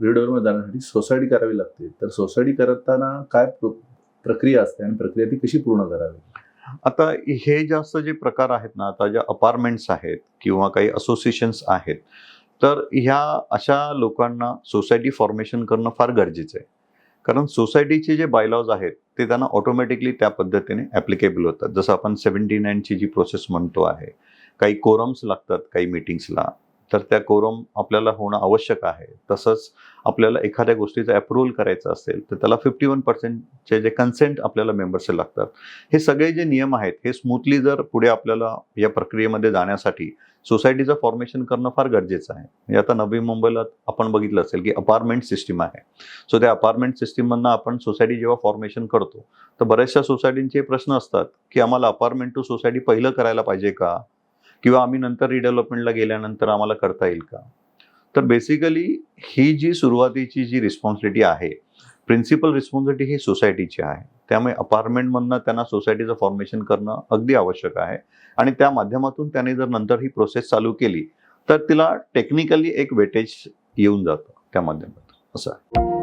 वेळेवर जाण्यासाठी सोसायटी करावी लागते. तर सोसायटी करताना काय प्रक्रिया असते आणि प्रक्रिया ती कशी पूर्ण करावी? आता हे जास्त जे प्रकार आहेत ना आता ज्या अपार्टमेंट्स आहेत किंवा काही असोसिएशन्स आहेत तर ह्या अशा लोकांना सोसायटी फॉर्मेशन करणं फार गरजेचं आहे. कारण सोसायटीचे जे बायलॉज आहेत ते त्यांना ऑटोमॅटिकली त्या पद्धतीने ॲप्लिकेबल होतात. जसं आपण सेव्हन्टी नाईनची जी प्रोसेस म्हणतो आहे काही कोरम्स लागतात काही मीटिंग्सला तर त्या कोरम आपल्याला होणं आवश्यक आहे. तसंच आपल्याला एखाद्या गोष्टीचं अप्रुव्हल करायचं असेल तर त्याला फिफ्टी वन पर्सेंटचे जे कन्सेंट आपल्याला मेंबर्सचे लागतात. हे सगळे जे नियम आहेत हे स्मूथली जर पुढे आपल्याला या प्रक्रियेमध्ये जाण्यासाठी सोसायटीचं फॉर्मेशन करणं फार गरजेचं आहे. म्हणजे आता नवी मुंबईला आपण बघितलं असेल की अपार्टमेंट सिस्टीम आहे. सो त्या अपार्टमेंट सिस्टीममधनं आपण सोसायटी जेव्हा फॉर्मेशन करतो तर बऱ्याचशा सोसायटींचे प्रश्न असतात की आम्हाला अपार्टमेंट टू सोसायटी पहिलं करायला पाहिजे का? किंवा आम्ही नंतर रिडेव्हलपमेंटला गेल्यानंतर आम्हाला करता येईल का? तर बेसिकली ही जी सुरुवातीची जी रिस्पॉन्सिबिलिटी आहे प्रिन्सिपल रिस्पॉन्सिबिलिटी ही सोसायटीची आहे. त्यामुळे अपार्टमेंटमधनं त्यांना सोसायटीचं फॉर्मेशन करणं अगदी आवश्यक आहे. आणि त्या माध्यमातून त्याने जर नंतर ही प्रोसेस चालू केली तर तिला टेक्निकली एक वेटेज येऊन जातं त्या माध्यमातून. असं आहे.